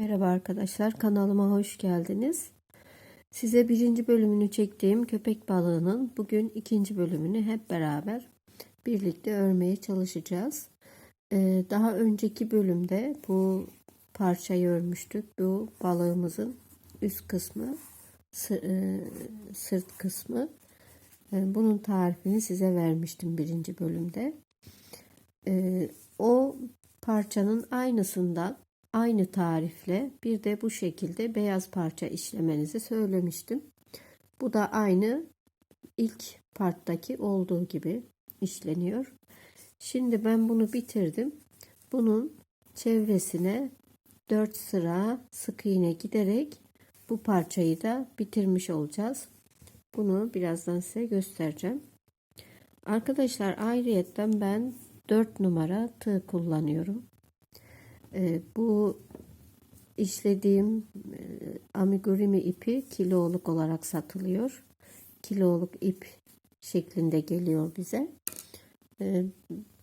Merhaba arkadaşlar kanalıma hoş geldiniz. Size birinci bölümünü çektiğim köpek balığının bugün ikinci bölümünü hep beraber birlikte örmeye çalışacağız. Ee, daha önceki bölümde bu parçayı örmüştük. Bu balığımızın üst kısmı, e, sırt kısmı. Ee, bunun tarifini size vermiştim birinci bölümde. Ee, o parçanın aynısından aynı tarifle bir de bu şekilde beyaz parça işlemenizi söylemiştim. Bu da aynı ilk parttaki olduğu gibi işleniyor. Şimdi ben bunu bitirdim. Bunun çevresine 4 sıra sık iğne giderek bu parçayı da bitirmiş olacağız. Bunu birazdan size göstereceğim. Arkadaşlar ayrıyetten ben 4 numara tığ kullanıyorum. E, bu işlediğim e, amigurumi ipi kiloluk olarak satılıyor. Kiloluk ip şeklinde geliyor bize. E,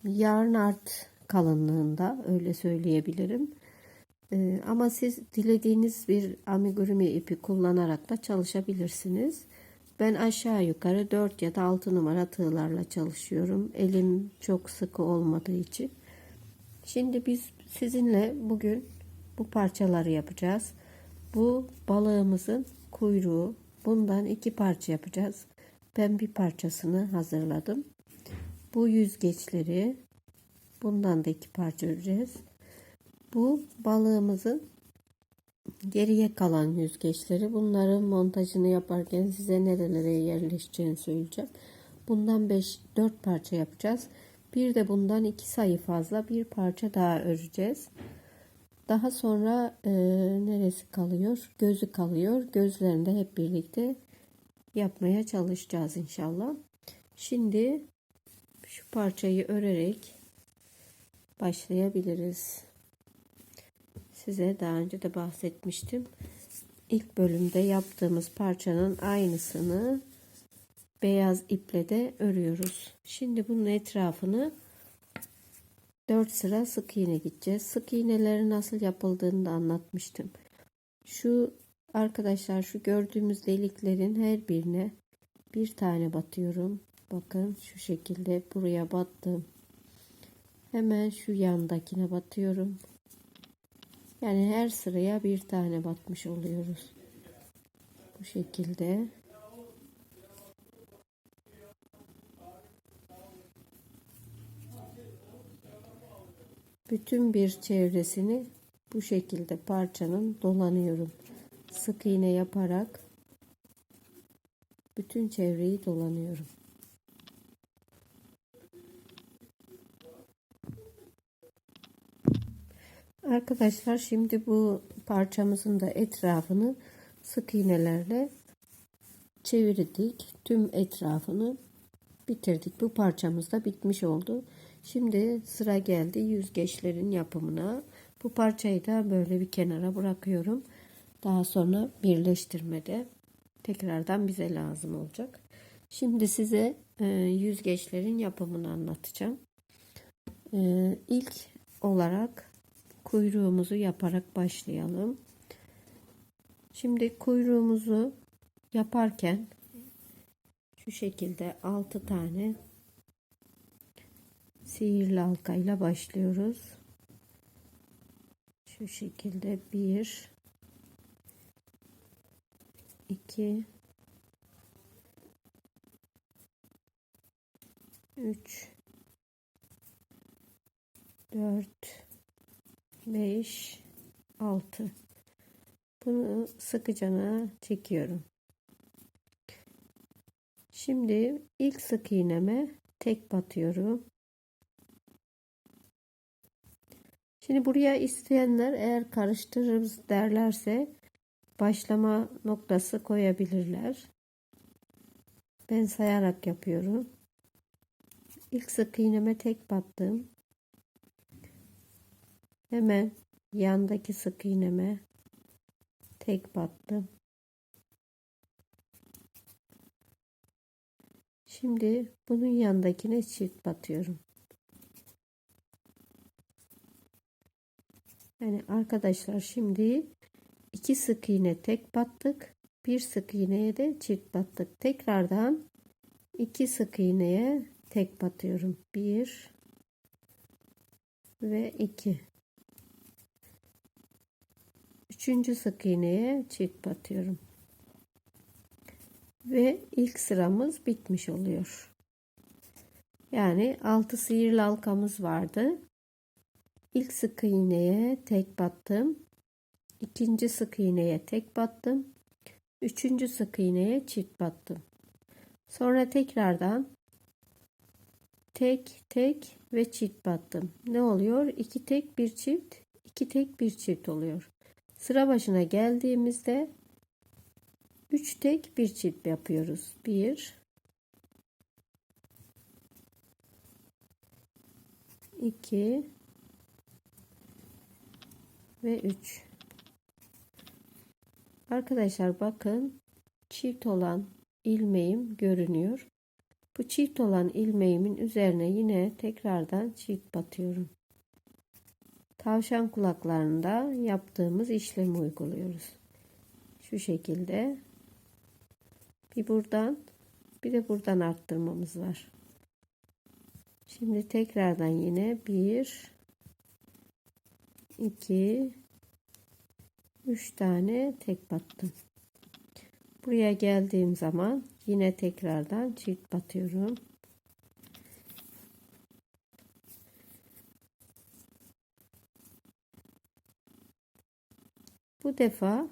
yarn art kalınlığında öyle söyleyebilirim. E, ama siz dilediğiniz bir amigurumi ipi kullanarak da çalışabilirsiniz. Ben aşağı yukarı 4 ya da 6 numara tığlarla çalışıyorum. Elim çok sıkı olmadığı için. Şimdi biz sizinle bugün bu parçaları yapacağız. Bu balığımızın kuyruğu. Bundan iki parça yapacağız. Ben bir parçasını hazırladım. Bu yüzgeçleri bundan da iki parça öreceğiz. Bu balığımızın geriye kalan yüzgeçleri. Bunların montajını yaparken size nerelere yerleşeceğini söyleyeceğim. Bundan 5 4 parça yapacağız. Bir de bundan iki sayı fazla bir parça daha öreceğiz. Daha sonra e, neresi kalıyor? Gözü kalıyor. Gözlerini de hep birlikte yapmaya çalışacağız inşallah. Şimdi şu parçayı örerek başlayabiliriz. Size daha önce de bahsetmiştim. İlk bölümde yaptığımız parçanın aynısını beyaz iple de örüyoruz. Şimdi bunun etrafını 4 sıra sık iğne gideceğiz. Sık iğneleri nasıl yapıldığını da anlatmıştım. Şu arkadaşlar şu gördüğümüz deliklerin her birine bir tane batıyorum. Bakın şu şekilde buraya battım. Hemen şu yandakine batıyorum. Yani her sıraya bir tane batmış oluyoruz. Bu şekilde. Bütün bir çevresini bu şekilde parçanın dolanıyorum. Sık iğne yaparak bütün çevreyi dolanıyorum. Arkadaşlar şimdi bu parçamızın da etrafını sık iğnelerle çevirdik. Tüm etrafını bitirdik. Bu parçamız da bitmiş oldu. Şimdi sıra geldi yüzgeçlerin yapımına. Bu parçayı da böyle bir kenara bırakıyorum. Daha sonra birleştirmede tekrardan bize lazım olacak. Şimdi size e, yüzgeçlerin yapımını anlatacağım. E, ilk olarak kuyruğumuzu yaparak başlayalım. Şimdi kuyruğumuzu yaparken şu şekilde 6 tane sihirli halkayla başlıyoruz. Şu şekilde bir iki üç dört beş altı bunu sıkıcana çekiyorum. Şimdi ilk sık iğneme tek batıyorum. Şimdi buraya isteyenler eğer karıştırırız derlerse başlama noktası koyabilirler. Ben sayarak yapıyorum. İlk sık iğneme tek battım. Hemen yandaki sık iğneme tek battım. Şimdi bunun yandakine çift batıyorum. Yani arkadaşlar şimdi iki sık iğne tek battık. Bir sık iğneye de çift battık. Tekrardan iki sık iğneye tek batıyorum. Bir ve iki. Üçüncü sık iğneye çift batıyorum. Ve ilk sıramız bitmiş oluyor. Yani 6 sihirli halkamız vardı. İlk sık iğneye tek battım. ikinci sık iğneye tek battım. Üçüncü sık iğneye çift battım. Sonra tekrardan tek tek ve çift battım. Ne oluyor? İki tek bir çift, iki tek bir çift oluyor. Sıra başına geldiğimizde 3 tek bir çift yapıyoruz. 1 2 ve 3 Arkadaşlar bakın çift olan ilmeğim görünüyor. Bu çift olan ilmeğimin üzerine yine tekrardan çift batıyorum. Tavşan kulaklarında yaptığımız işlemi uyguluyoruz. Şu şekilde bir buradan bir de buradan arttırmamız var. Şimdi tekrardan yine 1 2 3 tane tek battım. Buraya geldiğim zaman yine tekrardan çift batıyorum. Bu defa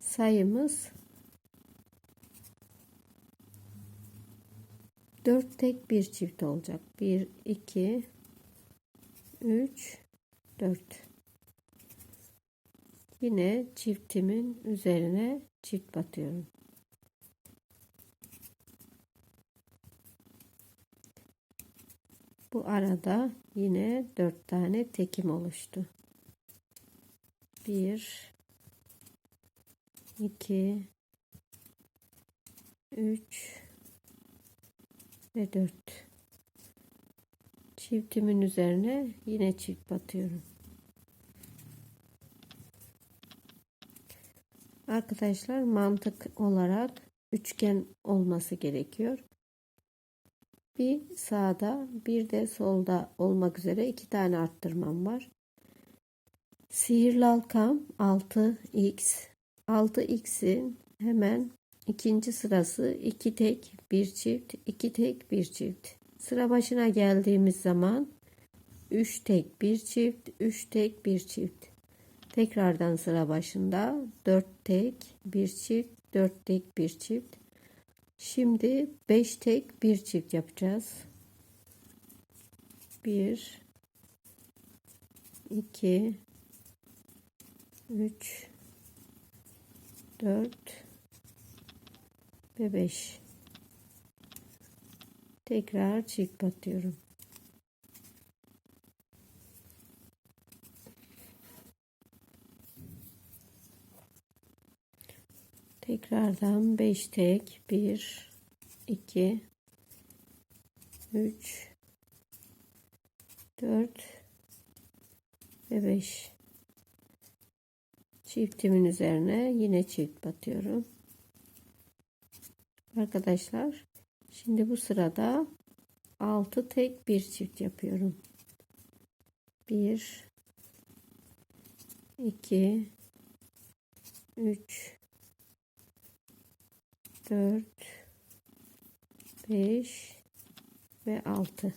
sayımız 4 tek bir çift olacak. 1 2 3 4 Yine çiftimin üzerine çift batıyorum. Bu arada yine 4 tane tekim oluştu. 1 2 3 ve 4 çiftimin üzerine yine çift batıyorum. Arkadaşlar mantık olarak üçgen olması gerekiyor. Bir sağda bir de solda olmak üzere iki tane arttırmam var. Sihirli halkam 6x. 6x'in hemen ikinci sırası 2 tek bir çift 2 tek bir çift. Sıra başına geldiğimiz zaman 3 tek bir çift 3 tek bir çift. Tekrardan sıra başında 4 tek bir çift 4 tek bir çift. Şimdi 5 tek bir çift yapacağız. 1 2 3 4 ve 5 tekrar çift batıyorum. Tekrardan 5 tek 1 2 3 4 ve 5 çiftimin üzerine yine çift batıyorum. Arkadaşlar şimdi bu sırada 6 tek bir çift yapıyorum. 1 2 3 4 5 ve 6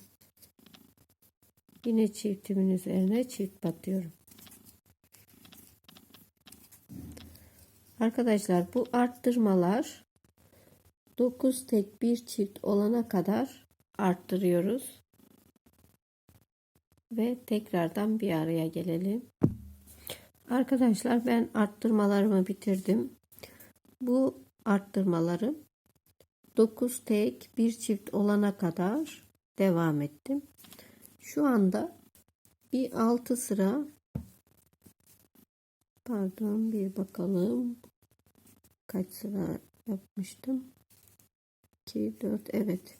yine çiftimin üzerine çift batıyorum. Arkadaşlar bu arttırmalar 9 tek bir çift olana kadar arttırıyoruz. Ve tekrardan bir araya gelelim. Arkadaşlar ben arttırmalarımı bitirdim. Bu arttırmaları. 9 tek bir çift olana kadar devam ettim. Şu anda bir 6 sıra pardon bir bakalım kaç sıra yapmıştım? 2 4 evet.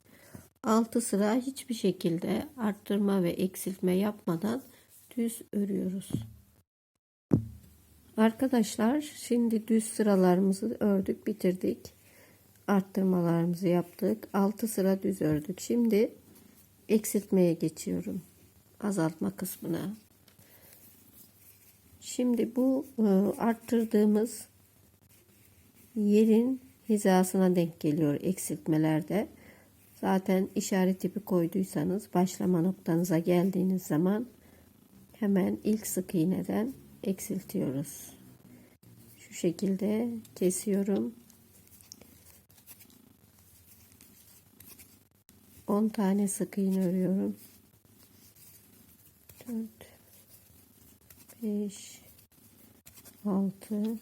6 sıra hiçbir şekilde arttırma ve eksiltme yapmadan düz örüyoruz Arkadaşlar şimdi düz sıralarımızı ördük bitirdik. Arttırmalarımızı yaptık. 6 sıra düz ördük. Şimdi eksiltmeye geçiyorum. Azaltma kısmına. Şimdi bu e, arttırdığımız yerin hizasına denk geliyor eksiltmelerde. Zaten işaret tipi koyduysanız başlama noktanıza geldiğiniz zaman hemen ilk sık iğneden eksiltiyoruz. Şu şekilde kesiyorum. 10 tane sık iğne örüyorum. 4 5 6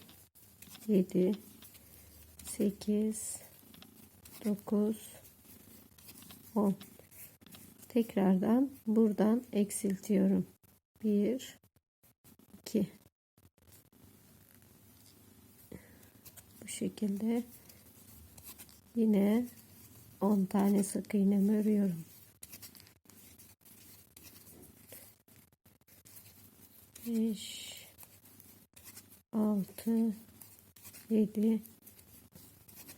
7 8 9 10 tekrardan buradan eksiltiyorum 1 2 bu şekilde yine 10 tane sık iğnemi örüyorum. 5 6 7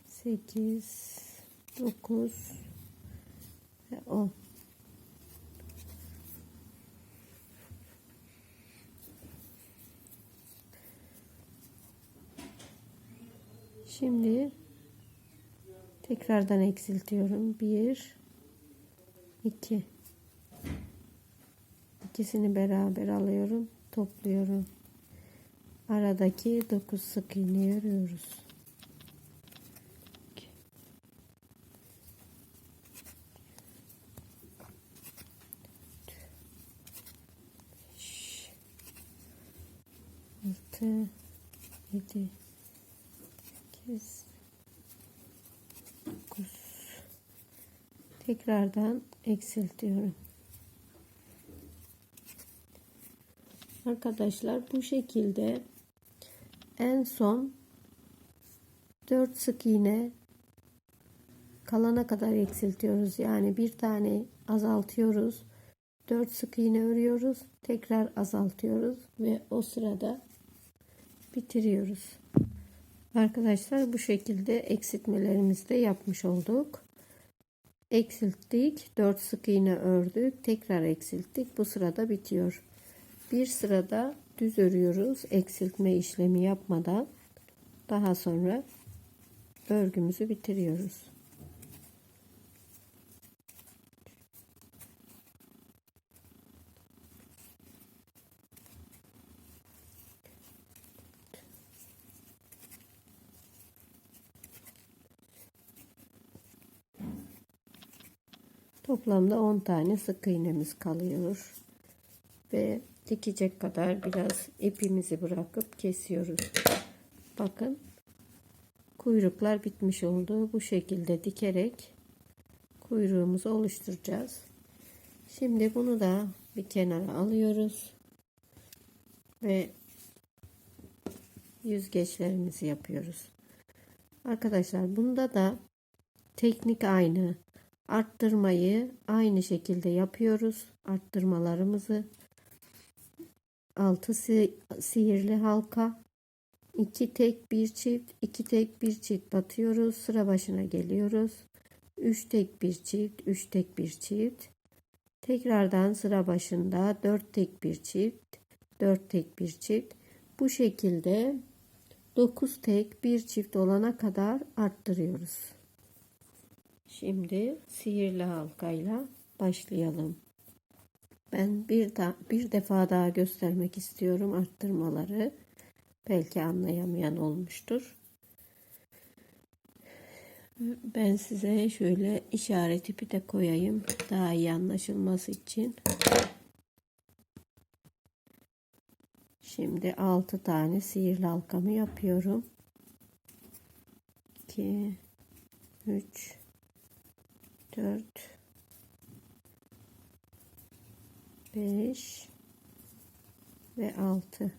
8 9 ve 10 Şimdi tekrardan eksiltiyorum. 1 2 ikisini beraber alıyorum, topluyorum. Aradaki 9 sık iğne örüyoruz. altı, yedi, sekiz, dokuz. Tekrardan eksiltiyorum. Arkadaşlar bu şekilde en son 4 sık iğne kalana kadar eksiltiyoruz. Yani bir tane azaltıyoruz. 4 sık iğne örüyoruz. Tekrar azaltıyoruz ve o sırada bitiriyoruz. Arkadaşlar bu şekilde eksiltmelerimizi de yapmış olduk. Eksilttik. 4 sık iğne ördük. Tekrar eksilttik. Bu sırada bitiyor. Bir sırada düz örüyoruz. Eksiltme işlemi yapmadan. Daha sonra örgümüzü bitiriyoruz. Toplamda 10 tane sık iğnemiz kalıyor. Ve dikecek kadar biraz ipimizi bırakıp kesiyoruz. Bakın kuyruklar bitmiş oldu. Bu şekilde dikerek kuyruğumuzu oluşturacağız. Şimdi bunu da bir kenara alıyoruz. Ve yüzgeçlerimizi yapıyoruz. Arkadaşlar bunda da teknik aynı. Arttırmayı aynı şekilde yapıyoruz. Arttırmalarımızı 6 sihirli halka 2 tek bir çift 2 tek bir çift batıyoruz. Sıra başına geliyoruz. 3 tek bir çift 3 tek bir çift. Tekrardan sıra başında 4 tek bir çift 4 tek bir çift. Bu şekilde 9 tek bir çift olana kadar arttırıyoruz. Şimdi sihirli halkayla başlayalım. Ben bir, da, bir defa daha göstermek istiyorum arttırmaları. Belki anlayamayan olmuştur. Ben size şöyle işaret ipi de koyayım. Daha iyi anlaşılması için. Şimdi 6 tane sihirli halkamı yapıyorum. 2 3 4 5 ve 6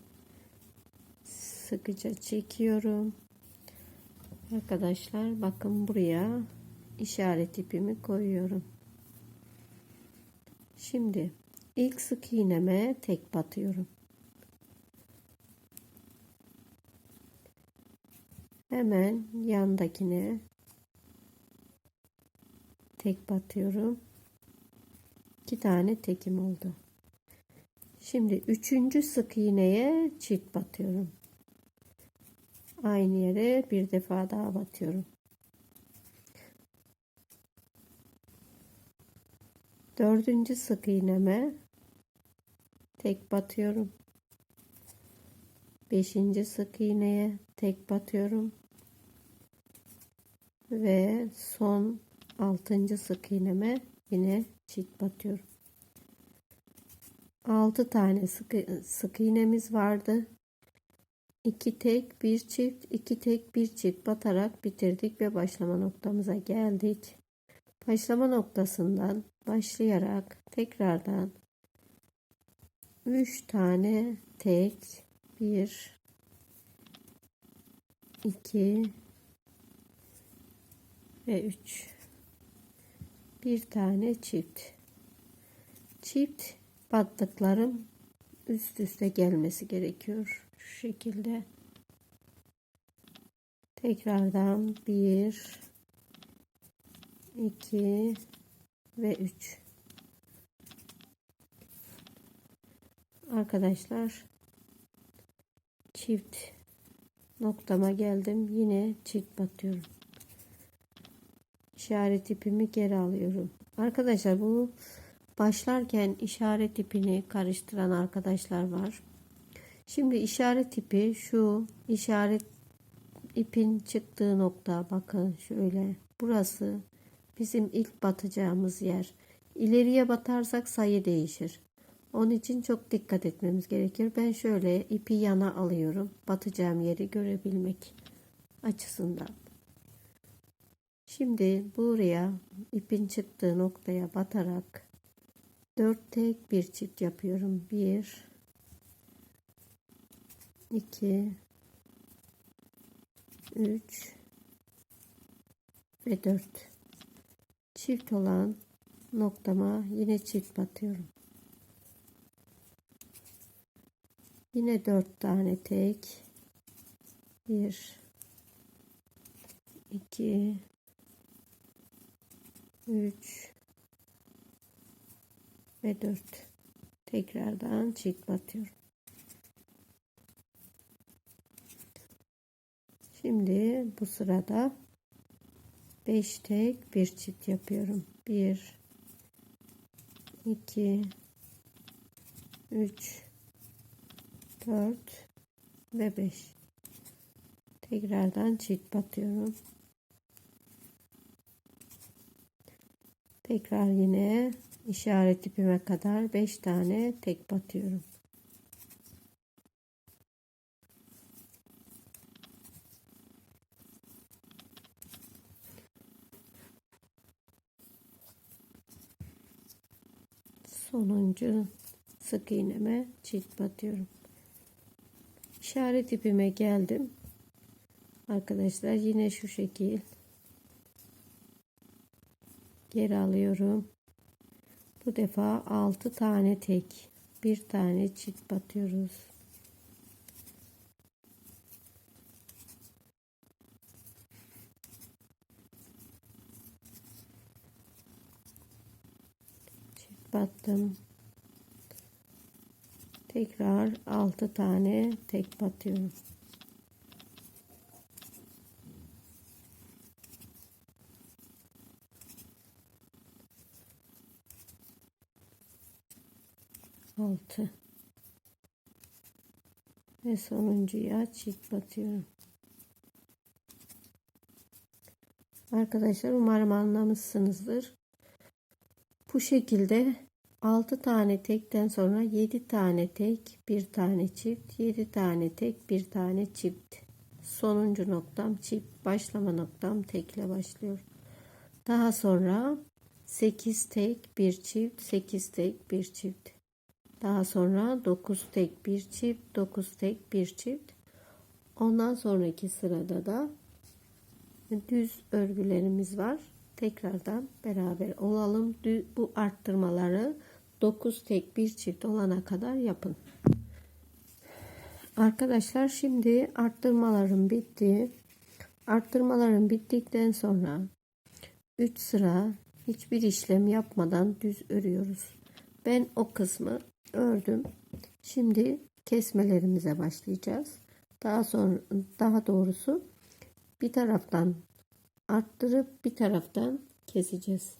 sıkıca çekiyorum. Arkadaşlar bakın buraya işaret ipimi koyuyorum. Şimdi ilk sık iğneme tek batıyorum. Hemen yandakine tek batıyorum. İki tane tekim oldu. Şimdi üçüncü sık iğneye çift batıyorum. Aynı yere bir defa daha batıyorum. Dördüncü sık iğneme tek batıyorum. Beşinci sık iğneye tek batıyorum. Ve son altıncı sık iğneme yine çift batıyorum. 6 tane sık, sık iğnemiz vardı. 2 tek, bir çift, 2 tek, bir çift batarak bitirdik ve başlama noktamıza geldik. Başlama noktasından başlayarak tekrardan 3 tane tek, 1 2 ve 3 bir tane çift. Çift battıklarım üst üste gelmesi gerekiyor. Şu şekilde. Tekrardan 1 2 ve 3 arkadaşlar çift noktama geldim. Yine çift batıyorum işaret ipimi geri alıyorum arkadaşlar bu başlarken işaret ipini karıştıran arkadaşlar var şimdi işaret ipi şu işaret ipin çıktığı nokta bakın şöyle burası bizim ilk batacağımız yer ileriye batarsak sayı değişir onun için çok dikkat etmemiz gerekir. Ben şöyle ipi yana alıyorum. Batacağım yeri görebilmek açısından. Şimdi buraya ipin çıktığı noktaya batarak 4 tek bir çift yapıyorum. 1 2 3 ve 4 çift olan noktama yine çift batıyorum. Yine dört tane tek. Bir, iki, üç ve dört. Tekrardan çift batıyorum. Şimdi bu sırada 5 tek bir çift yapıyorum. 1 2 3 4 ve 5 tekrardan çift batıyorum tekrar yine işaret ipime kadar 5 tane tek batıyorum. Sonuncu sık iğneme çift batıyorum. İşaret ipime geldim. Arkadaşlar yine şu şekil geri alıyorum. Bu defa 6 tane tek bir tane çift batıyoruz. Çift battım. Tekrar 6 tane tek batıyorum. Altı ve sonuncuya çift batıyorum. Arkadaşlar umarım anlamışsınızdır. Bu şekilde 6 tane tekten sonra 7 tane tek, 1 tane çift, 7 tane tek, 1 tane çift. Sonuncu noktam çift, başlama noktam tekle başlıyor. Daha sonra 8 tek, 1 çift, 8 tek, 1 çift. Daha sonra 9 tek, 1 çift, 9 tek, 1 çift. Ondan sonraki sırada da düz örgülerimiz var tekrardan beraber olalım. Bu arttırmaları 9 tek bir çift olana kadar yapın. Arkadaşlar şimdi arttırmalarım bitti. Arttırmalarım bittikten sonra 3 sıra hiçbir işlem yapmadan düz örüyoruz. Ben o kısmı ördüm. Şimdi kesmelerimize başlayacağız. Daha sonra daha doğrusu bir taraftan arttırıp bir taraftan keseceğiz.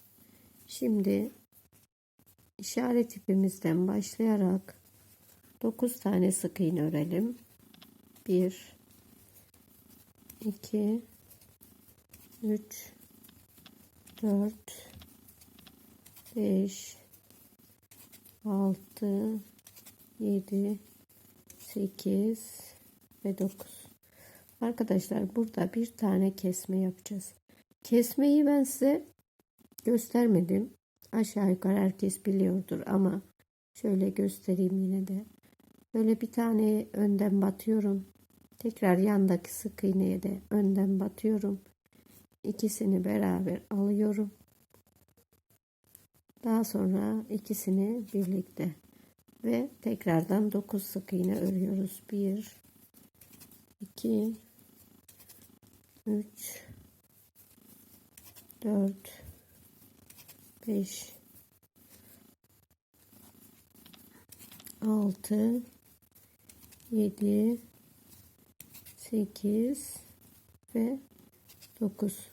Şimdi işaret ipimizden başlayarak 9 tane sık iğne örelim. 1 2 3 4 5 6 7 8 ve 9 arkadaşlar burada bir tane kesme yapacağız. Kesmeyi ben size göstermedim. Aşağı yukarı herkes biliyordur ama şöyle göstereyim yine de. Böyle bir tane önden batıyorum. Tekrar yandaki sık iğneye de önden batıyorum. İkisini beraber alıyorum daha sonra ikisini birlikte ve tekrardan 9 sık iğne örüyoruz. 1 2 3 4 5 6 7 8 ve 9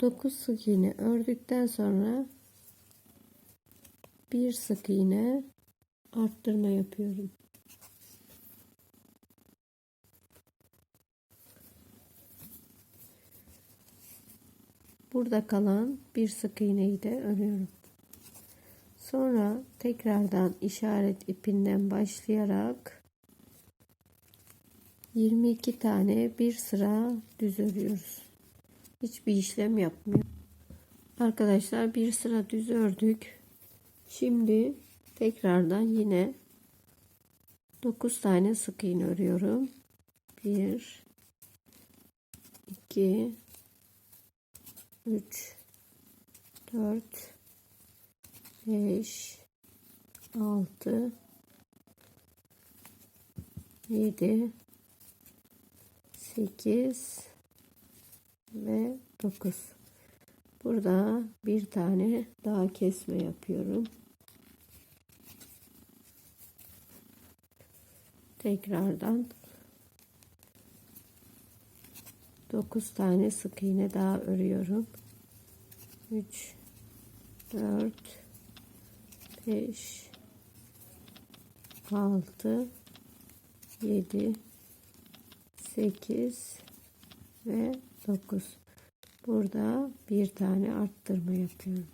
9 sık iğne ördükten sonra bir sık iğne arttırma yapıyorum. Burada kalan bir sık iğneyi de örüyorum. Sonra tekrardan işaret ipinden başlayarak 22 tane bir sıra düz örüyoruz. Hiçbir işlem yapmıyor. Arkadaşlar bir sıra düz ördük. Şimdi tekrardan yine 9 tane sık iğne örüyorum. 1 2 3 4 5 6 7 8 ve 9 burada bir tane daha kesme yapıyorum. Tekrardan 9 tane sık iğne daha örüyorum. 3 4 5 6 7 8 ve 9 burada bir tane arttırma yapıyorum.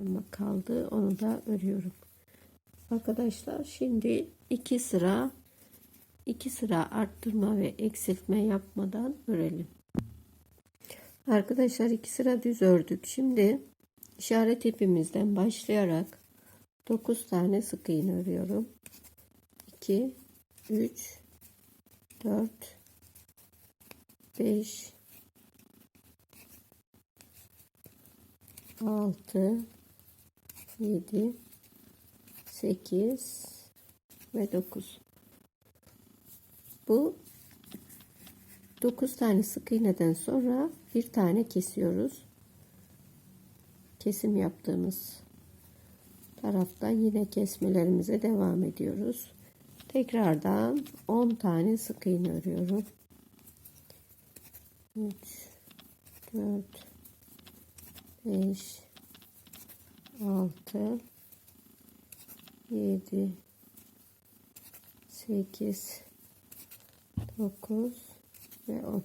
Ama kaldı onu da örüyorum. Arkadaşlar şimdi iki sıra iki sıra arttırma ve eksiltme yapmadan örelim. Arkadaşlar iki sıra düz ördük. Şimdi işaret ipimizden başlayarak 9 tane sık iğne örüyorum. 2 3 4 5 6 7 8 ve 9 bu 9 tane sık iğneden sonra bir tane kesiyoruz. Kesim yaptığımız taraftan yine kesmelerimize devam ediyoruz. Tekrardan 10 tane sık iğne örüyorum. 3 4 5 6 7 8 9 ve 10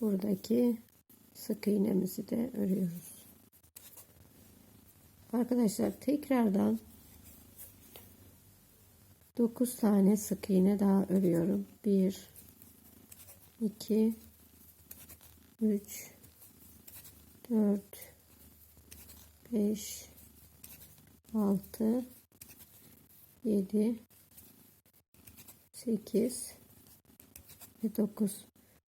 buradaki sık iğnemizi de örüyoruz. Arkadaşlar tekrardan 9 tane sık iğne daha örüyorum. 1 2 3 4 5 6 7 8 ve 9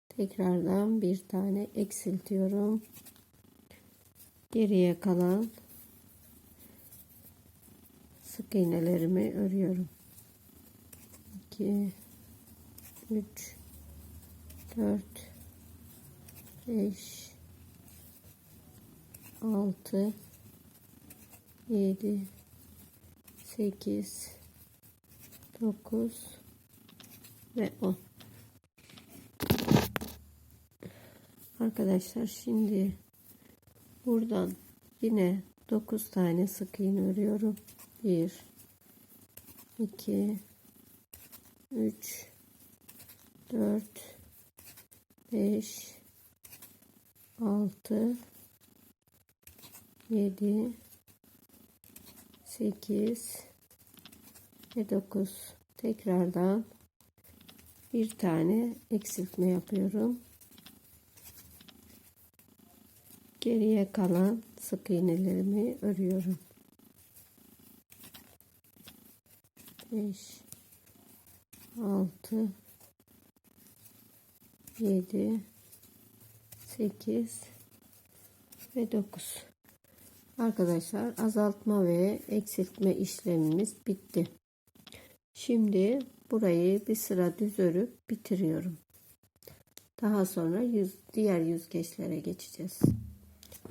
tekrardan bir tane eksiltiyorum. Geriye kalan sık iğnelerimi örüyorum. 2 3 4 5 6 7 8 9 ve 10 Arkadaşlar şimdi buradan yine 9 tane sık iğne örüyorum. 1 2 3 4 5 6 7 8 ve 9 tekrardan bir tane eksiltme yapıyorum. Geriye kalan sık iğnelerimi örüyorum. 5 6 7 8 ve 9 Arkadaşlar azaltma ve eksiltme işlemimiz bitti. Şimdi burayı bir sıra düz örüp bitiriyorum. Daha sonra yüz, diğer yüzgeçlere geçeceğiz.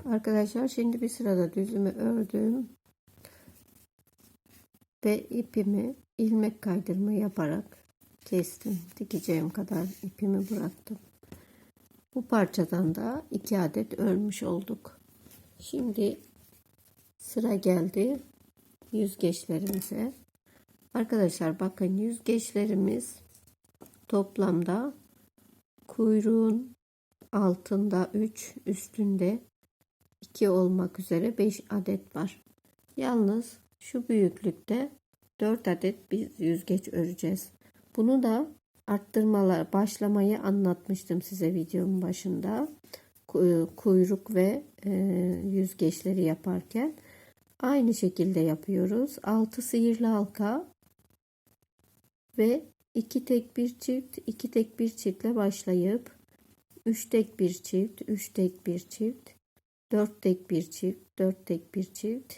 Arkadaşlar şimdi bir sırada düzümü ördüm. Ve ipimi ilmek kaydırma yaparak kestim. Dikeceğim kadar ipimi bıraktım. Bu parçadan da iki adet örmüş olduk. Şimdi sıra geldi yüzgeçlerimize. Arkadaşlar bakın yüzgeçlerimiz toplamda kuyruğun altında 3 üstünde 2 olmak üzere 5 adet var. Yalnız şu büyüklükte 4 adet bir yüzgeç öreceğiz. Bunu da arttırmalar başlamayı anlatmıştım size videonun başında. Kuyruk ve e, yüzgeçleri yaparken aynı şekilde yapıyoruz. 6 sihirli halka ve 2 tek bir çift, 2 tek bir çiftle başlayıp 3 tek bir çift, 3 tek bir çift, 4 tek bir çift, 4 tek bir çift,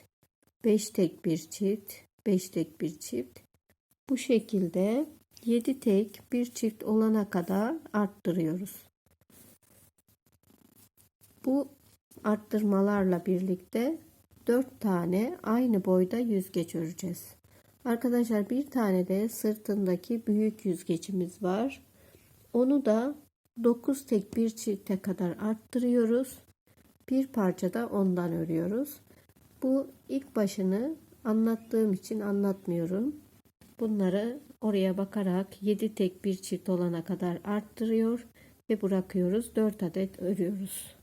5 tek bir çift, 5 tek bir çift. Bu şekilde 7 tek bir çift olana kadar arttırıyoruz. Bu arttırmalarla birlikte 4 tane aynı boyda yüzgeç öreceğiz. Arkadaşlar bir tane de sırtındaki büyük yüzgecimiz var. Onu da 9 tek bir çifte kadar arttırıyoruz. Bir parça da ondan örüyoruz. Bu ilk başını anlattığım için anlatmıyorum. Bunları oraya bakarak 7 tek bir çift olana kadar arttırıyor ve bırakıyoruz. 4 adet örüyoruz.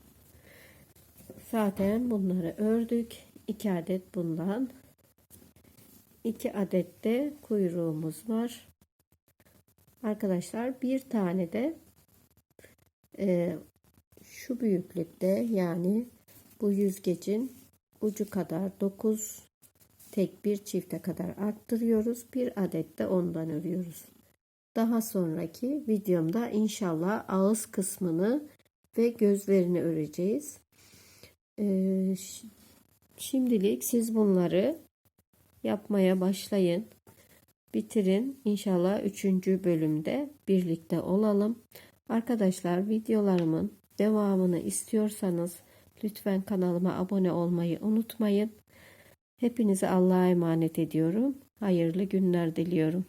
Zaten bunları ördük. 2 adet bundan. 2 adet de kuyruğumuz var. Arkadaşlar bir tane de e, şu büyüklükte yani bu yüzgecin ucu kadar 9 tek bir çifte kadar arttırıyoruz. Bir adet de ondan örüyoruz. Daha sonraki videomda inşallah ağız kısmını ve gözlerini öreceğiz. Ee, şimdilik siz bunları yapmaya başlayın. Bitirin. İnşallah 3. bölümde birlikte olalım. Arkadaşlar videolarımın devamını istiyorsanız lütfen kanalıma abone olmayı unutmayın. Hepinize Allah'a emanet ediyorum. Hayırlı günler diliyorum.